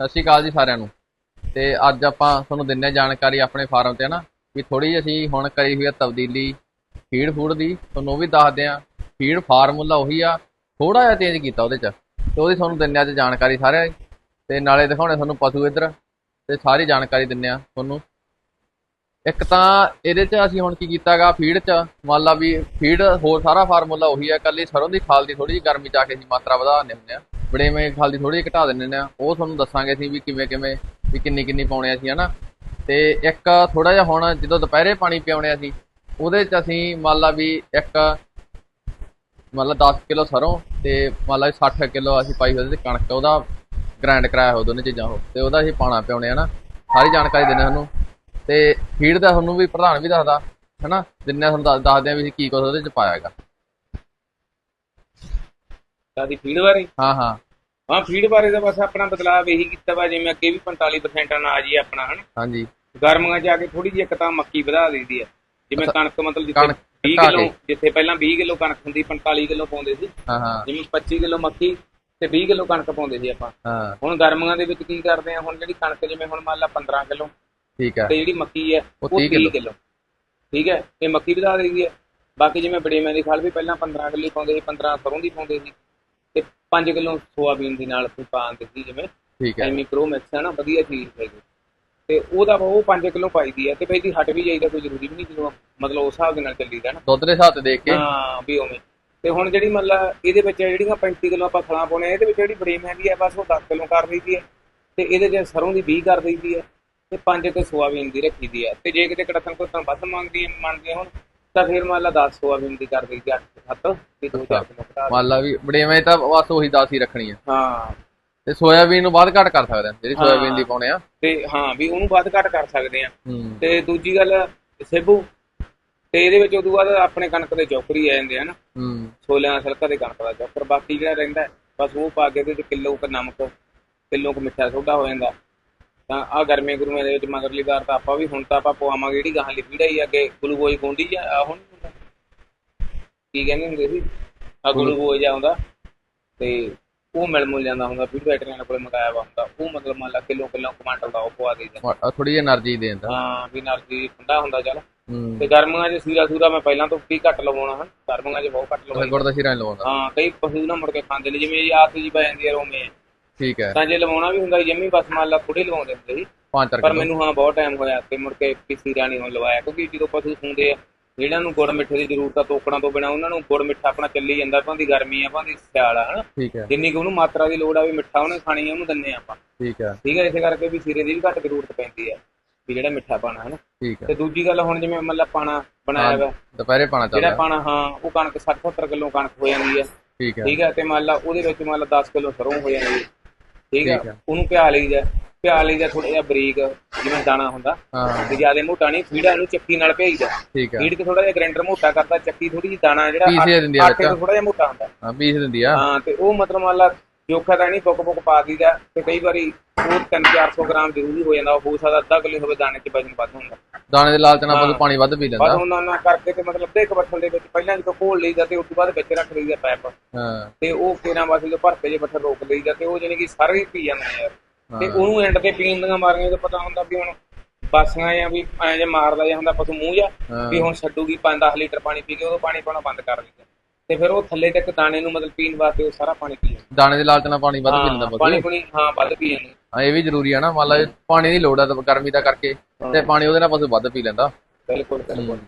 ਸਤਿ ਸ਼੍ਰੀ ਅਕਾਲ ਜੀ ਸਾਰਿਆਂ ਨੂੰ। ਤੇ ਅੱਜ ਆਪਾਂ ਤੁਹਾਨੂੰ ਦਿੰਨੇ ਹਾਂ ਜਾਣਕਾਰੀ ਆਪਣੇ ਫਾਰਮ ਤੇ ਨਾ ਵੀ ਥੋੜੀ ਜਿਹੀ ਅਸੀਂ ਹੁਣ ਕਰੀ ਹੋਈ ਆ ਤਬਦੀਲੀ ਫੀਡ ਫੂਡ ਦੀ, ਤੁਹਾਨੂੰ ਉਹ ਵੀ ਦੱਸਦੇ ਆ। ਫੀਡ ਫਾਰਮੂਲਾ ਉਹੀ ਆ ਥੋੜਾ ਜਿਹਾ ਚੇਂਜ ਕੀਤਾ ਉਹਦੇ ਚ, ਤੇ ਉਹਦੀ ਤੁਹਾਨੂੰ ਦਿੰਨੇ ਅੱਜ ਜਾਣਕਾਰੀ ਸਾਰਿਆਂ ਦੀ। ਤੇ ਨਾਲੇ ਦਿਖਾਉਣੇ ਤੁਹਾਨੂੰ ਪਸ਼ੂ ਇੱਧਰ, ਤੇ ਸਾਰੀ ਜਾਣਕਾਰੀ ਦਿੰਨੇ ਆ ਤੁਹਾਨੂੰ। ਇੱਕ ਤਾਂ ਇਹਦੇ ਚ ਅਸੀਂ ਹੁਣ ਕੀ ਕੀਤਾਗਾ ਫੀਡ ਚ, ਮੰਨ ਲਾ ਵੀ ਫੀਡ ਹੋਰ ਸਾਰਾ ਫਾਰਮੂਲਾ ਉਹੀ ਆ ਕੱਲੀ ਸਰੋਂ ਦੀ ਖਾਲ ਦੀ ਥੋੜੀ ਜਿਹੀ ਗਰਮੀ ਜਾ ਕੇ ਅਸੀਂ ਮਾਤਰਾ ਵਧਾ ਦਿੰਦੇ ਹੁੰਦੇ ਆ। ਬੜੇਵੇਂ ਖਾਲ ਦੀ ਥੋੜੀ ਜਿਹੀ ਘਟਾ ਦਿੰਦੇ ਆ। ਉਹ ਤੁਹਾਨੂੰ ਦੱਸਾਂਗੇ ਅਸੀਂ ਵੀ ਕਿਵੇਂ ਕਿਵੇਂ, ਵੀ ਕਿੰਨੀ ਕਿੰਨੀ ਪਾਉਣੇ ਅਸੀਂ, ਹਨਾ? ਤੇ ਇੱਕ ਥੋੜਾ ਜਿਹਾ ਹੁਣ ਜਦੋਂ ਦੁਪਹਿਰੇ ਪਾਣੀ ਪਿਆਉਣੇ ਅਸੀਂ, ਉਹਦੇ ਚ ਅਸੀਂ ਮੰਨ ਲਾ ਵੀ ਇੱਕ ਮੰਨ ਲਾ 10 ਕਿਲੋ ਸਰੋਂ ਤੇ ਮੰਨ ਲਾ 60 ਕਿਲੋ ਅਸੀਂ ਪਾਈ ਉਹਦੇ ਤੇ ਕਣਕ, ਉਹਦਾ ਗ੍ਰਾਈਂਡ ਕਰਾਇਆ ਹੋ ਦੋਨੇ ਚੀਜ਼ਾਂ ਉਹ, ਤੇ ਉਹਦਾ ਅਸੀਂ ਪਾਣਾ ਪਿਆਉਣੇ ਹਨਾ? ਸਾਰੀ ਜਾਣਕਾਰੀ ਦਿੰਦੇ ਸਾਨੂੰ ਤੇ ਫੀਡ ਦਾ ਤੁਹਾਨੂੰ ਵੀ ਪ੍ਰਧਾਨ ਵੀ ਦੱਸਦਾ, ਹਨਾ? ਦਿੰਨੇ ਤੁਹਾਨੂੰ ਦੱਸ- ਦੱਸਦੇ ਆ ਵੀ ਅਸੀਂ ਕੀ ਕੁਛ ਉਹਦੇ ਚ ਪਾਇਆ ਸਾਡੀ ਫੀਡ ਬਾਰੇ? ਹਾਂ ਹਾਂ। ਹਾਂ ਫੀਡ ਬਾਰੇ ਤਾਂ ਬਸ ਆਪਣਾ ਬਦਲਾਅ ਇਹੀ ਕੀਤਾ ਵਾ ਜਿਵੇਂ ਅੱਗੇ ਵੀ 45% ਅਨਾਜ ਹੀ ਆਪਣਾ ਹਨ? ਹਾਂਜੀ। ਗਰਮੀਆਂ 'ਚ ਆ ਕੇ ਥੋੜੀ ਜਿਹੀ ਇੱਕ ਤਾਂ ਮੱਕੀ ਵਧਾ ਦਈਦੀ ਆ। ਜਿਵੇਂ ਕਣਕ ਮਤਲਬ ਜਿੱਥੇ ਕਣਕ 20 ਘਟਾ ਕਿਲੋ। ਜਿੱਥੇ ਪਹਿਲਾਂ 20 ਕਿਲੋ ਕਣਕ ਹੁੰਦੀ 45 ਕਿਲੋ ਪਾਉਂਦੇ ਸੀ। ਹਾਂ ਹਾਂ। ਜਿਵੇਂ 25 ਕਿਲੋ ਮੱਕੀ ਤੇ 20 ਕਿਲੋ ਕਣਕ ਪਾਉਂਦੇ ਸੀ ਆਪਾਂ। ਹਾਂ। ਹੁਣ ਗਰਮੀਆਂ ਦੇ ਵਿੱਚ ਕੀ ਕਰਦੇ ਆ ਹੁਣ ਜਿਹੜੀ ਕਣਕ ਜਿਵੇਂ ਹੁਣ ਮੰਨ ਲਾ 15 ਕਿਲੋ ਠੀਕ ਹੈ ਤੇ ਜਿਹੜੀ ਮੱਕੀ ਹੈ ਉਹ ਉਹ 30 30 ਕਿਲੋ। ਠੀਕ ਹੈ ਇਹ ਮੱਕੀ ਵਧਾ ਦਈਦੀ ਹੈ ਬਾਕੀ ਜਿਵੇਂ ਬੜੇਵੇਂ ਦੀ ਖਾਲ ਵੀ ਪਹਿਲਾਂ 15 ਕਿਲੋ ਪਾਉਂਦੇ ਸੀ 15 ਸਰੋਂ ਦੀ ਪਾਉਂਦੇ ਸੀ। ਤੇ 5 ਕਿਲੋ ਸੋਆਬੀਨ ਦੀ ਨਾਲ ਕੋਈ ਪਾ ਸੀ ਜਿਵੇਂ। ਠੀਕ ਹੈ। ਐਮੀ ਪ੍ਰੋ ਮਿਕਸ ਹੈ ਨਾ ਵਧੀਆ ਚੀਜ਼ ਹੈਗੀ ਤੇ ਉਹਦਾ ਉਹ 5 ਕਿਲੋ ਪਾਈਦੀ ਹੈ ਤੇ ਫਿਰ ਦੀ ਹਟ ਵੀ ਜਾਈਦਾ ਕੋਈ ਜ਼ਰੂਰੀ ਵੀ ਨਹੀਂ ਜਦੋਂ ਮਤਲਬ ਉਸ ਹਿਸਾਬ ਦੇ ਨਾਲ ਚੱਲੀਦਾ ਨਾ। ਦੁੱਧ ਦੇ ਹਿਸਾਬ ਤੇ ਦੇਖ ਕੇ। ਹਾਂ ਵੀ ਉਵੇਂ। ਤੇ ਹੁਣ ਜਿਹੜੀ ਮਤਲਬ ਇਹਦੇ ਵਿੱਚ ਜਿਹੜੀਆਂ 35 ਕਿਲੋ ਆਪਾਂ ਖਲਾ ਪਾਉਣੇ ਆ, ਇਹਦੇ ਵਿੱਚ ਜਿਹੜੀ ਬੜੀ ਮਹਿੰਗੀ ਹੈ ਬਸ ਉਹ 10 ਕਿਲੋ ਕਰ ਦਈਦੀ ਹੈ। ਤੇ ਇਹਦੇ 'ਚ ਸਰੋਂ ਦੀ 20 ਕਰ ਦਈਦੀ ਹੈ। ਤੇ 5 ਤੇ ਸੋਆਬੀਨ ਦੀ ਰੱਖੀ ਦੀ ਹੈ। ਤੇ ਜੇ ਕਿਤੇ ਕੜਤਨ ਕੋਤਨ ਵੱਧ ਮੰਗਦੀ ਮੰਨਦੇ ਹੁਣ ਤਾਂ ਫਿਰ ਮੰਨ ਲਾ 10 ਸੋਆਬੀਨ ਦੀ ਕਰ ਦਈਦੀ 8 7 ਤੇ 2 4 ਕਿਲੋ ਘਟਾ ਮੰਨ ਲਾ ਵੀ ਬੜੇਵੇਂ ਤਾਂ ਬਸ ਉਹੀ 10 ਹੀ ਰੱਖਣੀ ਆ। ਹਾਂ। ਤੇ ਸੋਇਆਬੀਨ ਨੂੰ ਬਾਅਦ ਘੱਟ ਕਰ ਸਕਦੇ ਆ ਜਿਹੜੀ। ਸੋਇਆਬੀਨ ਦੀ ਪਾਉਣੇ ਆ। ਤੇ ਹਾਂ ਵੀ ਉਹਨੂੰ ਵੱਧ ਘੱਟ ਕਰ ਸਕਦੇ ਆ। ਤੇ ਦੂਜੀ ਗੱਲ ਸੇਬੂ। ਤੇ ਇਹਦੇ ਵਿੱਚ ਉਦੋਂ ਬਾਅਦ ਆਪਣੇ ਕਣਕ ਦੇ ਚੌਕਰੀ ਆ ਜਾਂਦੇ ਹਨ ਹੂੰ। ਛੋਲਿਆਂ ਦਾ ਸਿਲਕਾ ਦੇ ਕਣਕ ਦਾ ਚੌਕਰ ਬਾਕੀ ਜਿਹੜਾ ਰਹਿੰਦਾ ਬਸ ਉਹ ਪਾ ਕੇ ਵਿੱਚ ਕਿਲੋ ਕੁ ਨਮਕ ਕਿਲੋ ਕੁ ਮਿੱਠਾ ਸੋਡਾ ਹੋ ਜਾਂਦਾ। ਤਾਂ ਆ ਗਰਮੇ ਗੁਰਮੇ ਦੇ ਵਿੱਚ ਮਗਰਲੀ ਵਾਰ ਤਾਂ ਆਪਾਂ ਵੀ ਹੁਣ ਤਾਂ ਆਪਾਂ ਪਵਾਵਾਂਗੇ ਜਿਹੜੀ ਗਾਹਾਂ ਲਿਪੀੜਾ ਹੀ ਅੱਗੇ ਗਲੂਕੋਜ ਗੁੰਦੀ ਆ ਆ ਹੁਣ ਕੀ ਕਹਿੰਦੇ ਹੁੰਦੇ ਸੀ? ਆ ਗਲੂਕੋਜ ਆਉਂਦਾ ਤੇ ਉਹ ਮਿਲ ਮੁਲ ਜਾਂਦਾ ਹੁੰਦਾ ਵੀ ਬੈਟਰੀਆਂ ਕੋਲ ਮਗਾਇਆ ਵਾ ਹੁੰਦਾ। ਉਹ ਮਤਲਬ ਮੰਨ ਲਾ ਕਿਲੋ ਕਿਲੋ ਕਮਾਂਡਰ ਦਾ ਉਹ ਪਵਾ ਦੇਈਦਾ। ਥੋੜੀ ਜਿਹੀ એનર્ਜੀ ਦੇਂਦਾ। ਹਾਂ ਵੀ એનર્ਜੀ ਠੰਡਾ ਹੁੰਦਾ ਚਲ। ਤੇ ਗਰਮੀਆਂ 'ਚ ਸੀਰਾ ਸੂਰਾ ਮੈਂ ਪਹਿਲਾਂ ਤੋਂ ਕੀ ਘੱਟ ਲਵਾਉਣਾ ਹਨ। ਗਰਮੀਆਂ 'ਚ ਬਹੁਤ ਘੱਟ ਲਵਾਉਣਾ ਹਾਂ ਕਈ ਪਸ਼ੂ ਨਾ ਮੁੜ ਕੇ ਖਾਂਦੇ ਨੇ ਜਿਵੇਂ ਆਸ ਜੀ ਪੈ ਜਾਂਦੀ ਹੈ ਰੋਮੇ ਠੀਕ ਹੈ। ਤਾਂ ਜੇ ਲਵਾਉਣਾ ਵੀ ਹੁੰਦਾ ਜੰਮੀ ਬਸ ਮੰਨ ਲਾ ਥੋੜੇ ਲਵਾਉਂਦੇ ਹੁੰਦੇ ਸੀ। 5 ਪਰ ਕਿਲੋ। ਮੈਨੂੰ ਹਾਂ ਬਹੁਤ ਟਾਈਮ ਹੋਇਆ ਤੇ ਮੁੜ ਕੇ ਕਿਸੇ ਰਾਣੀ ਹੁਣ ਲਵਾਇਆ। ਕਿਉਂਕਿ ਜਦੋਂ ਪਸ਼ੂ ਸੂੰਦੇ ਆ ਜਿਹੜਿਆਂ ਨੂੰ ਗੁੜ ਮਿੱਠੇ ਦੀ ਜ਼ਰੂਰਤ ਆ ਤੋਕੜਾਂ ਤੋਂ ਬਿਨਾ ਉਹਨਾਂ ਨੂੰ ਗੁੜ ਮਿੱਠਾ ਆਪਣਾ ਚੱਲੀ ਜਾਂਦਾ। ਭਾਂਦੀ ਗਰਮੀ ਆ ਭਾਂਦੀ ਸਿਆਲ ਆ ਹਨਾ? ਠੀਕ ਹੈ। ਜਿੰਨੀ ਕੁ ਉਹਨੂੰ ਮਾਤਰਾ ਦੀ ਲੋੜ ਆ ਵੀ ਮਿੱਠਾ ਉਹਨੇ ਖਾਣੀ ਆ ਉਹਨੂੰ ਦਿੰਨੇ ਆਪਾਂ। ਠੀਕ ਹੈ। ਠੀਕ ਹੈ ਇਸੇ ਕਰਕੇ ਵੀ ਸਿਰੇ ਦੀ ਵੀ ਘੱਟ ਜ਼ਰੂਰਤ ਪੈਂਦੀ ਆ ਵੀ ਜਿਹੜਾ ਮਿੱਠਾ ਪਾਣਾ ਹਨਾ? ਠੀਕ ਹੈ। ਤੇ ਦੂਜੀ ਗੱਲ ਹੁਣ ਜਿਵੇਂ ਮਤਲਬ ਪਾਣਾ ਬਣਾਇਆ ਵਾ। ਦੁਪਹਿਰੇ ਪਾਣਾ ਜਿਹੜਾ ਚੱਲਦਾ ਪਾਣਾ ਹਾਂ ਉਹ ਕਣਕ 60 70 ਕਿਲੋ ਕਣਕ ਹੋ ਜਾਂਦੀ ਹੈ ਠੀਕ ਹੈ। ਠੀਕ ਹੈ ਤੇ ਮੰਨ ਲਾ ਉਹਦੇ ਵਿੱਚ ਮੰਨ ਲਾ 10 ਕਿਲੋ ਸਰੋਂ ਹੋ ਜਾਂਦੀ ਹੈ ਠੀਕ ਹੈ। ਉਹਨੂੰ ਪਿਆ ਲਈਦਾ ਪਿਆ ਲਈਦਾ ਥੋੜਾ ਜਿਹਾ ਬਰੀਕ ਜਿਵੇਂ ਦਾਣਾ ਹੁੰਦਾ। ਹਾਂ। ਤੇ ਜ਼ਿਆਦਾ ਮੋਟਾ ਨਹੀਂ ਫੀੜਾ ਨੂੰ ਚੱਕੀ ਨਾਲ ਭੇਜਦਾ ਫੀਡ ਤੇ ਥੋੜਾ ਜਿਹਾ ਗ੍ਰਾਈਂਡਰ ਮੋਟਾ ਕਰਦਾ ਚੱਕੀ ਥੋੜੀ ਜਿਹੀ ਦਾਣਾ ਜਿਹੜਾ ਪੀਸ ਦਿੰਦੀ ਆ। ਥੋੜਾ ਜਿਹਾ ਮੋਟਾ ਹੁੰਦਾ। ਹਾਂ ਪੀਸ ਦਿੰਦੀ ਆ। ਹਾਂ ਤੇ ਉਹ ਮਤਲਬ ਮੰਨ ਲਾ ਜੋਖਾ ਤਾਂ ਨਹੀਂ ਬੁੱਕ ਬੁੱਕ ਪਾ ਦਈਦਾ। ਤੇ ਕਈ ਵਾਰੀ ਉਹ 3-400 ਗ੍ਰਾਮ ਜ਼ਰੂਰੀ ਹੋ ਜਾਂਦਾ ਉਹ ਹੋ ਸਕਦਾ ਅੱਧਾ ਕਿਲੋ ਹੋਵੇ ਦਾਣੇ 'ਚ ਵਜਨ ਵੱਧ ਹੁੰਦਾ। ਦਾਣੇ ਦੇ ਲਾਲਚ ਨਾਲ। ਪਸ਼ੂ ਪਾਣੀ ਵੱਧ ਪੀ ਵੱਧ ਲੈਂਦਾ ਹੁੰਦਾ ਨਾ ਕਰਕੇ ਤੇ ਮਤਲਬ ਦੇ ਬੱਠਲ ਦੇ ਵਿੱਚ ਪਹਿਲਾਂ ਜਦੋਂ ਘੋਲ ਲਈਦਾ ਤੇ ਉਸ ਤੋਂ ਬਾਅਦ ਵਿੱਚ ਰੱਖ ਲਈਦਾ ਪੈਪ। ਹਾਂ। ਤੇ ਉਹ ਕਿਰਾਂ ਵਾਸਤੇ ਜਦੋਂ ਭਰਤੇ ਜੇ ਬੱਠਲ ਰੋਕ ਲਈਦਾ ਤੇ ਉਹ ਜਾਨੀ ਕਿ ਸਾਰੇ ਹੀ ਪੀ ਜਾਂਦੇ ਯਾਰ ਤੇ। ਉਹਨੂੰ ਐਂਡ ਤੇ ਪੀਣ ਦੀਆਂ ਮਾਰੀਆਂ ਤਾਂ ਪਤਾ ਹੁੰਦਾ ਵੀ ਹੁਣ ਬਾਸੀਆਂ ਜਾਂ ਵੀ ਐਂ ਜੇ ਮਾਰਦਾ ਜਾਂ ਹੁੰਦਾ ਪਸ਼ੂ ਮੂੰਹ ਜਾਂ। ਵੀ ਹੁਣ ਛੱਡੂਗੀ 5-10 ਲੀਟਰ ਪਾਣੀ ਪੀ ਕੇ ਉਦੋਂ ਪਾਣੀ ਪਾਉਣਾ ਬੰਦ ਕਰ ਦਿੰਦਾ ਤੇ ਫਿਰ ਉਹ ਥੱਲੇ ਤੱਕ ਦਾਣੇ ਨੂੰ ਮਤਲਬ ਪੀਣ ਵਾਸਤੇ ਉਹ ਸਾਰਾ ਪਾਣੀ ਪੀ ਜਾਂਦਾ। ਦਾਣੇ ਦੇ ਲਾਲਚ ਨਾਲ ਪਾਣੀ ਵੱਧ ਪੀ ਲੈਂਦਾ ਹਾਂ, ਪਾਣੀ ਹਾਂ ਵੱਧ ਪੀ ਜਾਂਦੇ। ਇਹ ਵੀ ਜ਼ਰੂਰੀ ਆ ਨਾ ਮੰਨ ਲਾ ਪਾਣੀ ਦੀ ਲੋੜ ਆ ਤਾਂ ਗਰਮੀ ਦਾ ਕਰਕੇ ਤੇ ਪਾਣੀ ਉਹਦੇ ਨਾਲ ਪਸ਼ੂ ਵੱਧ ਪੀ ਲੈਂਦਾ। ਬਿਲਕੁਲ ਬਿਲਕੁਲ।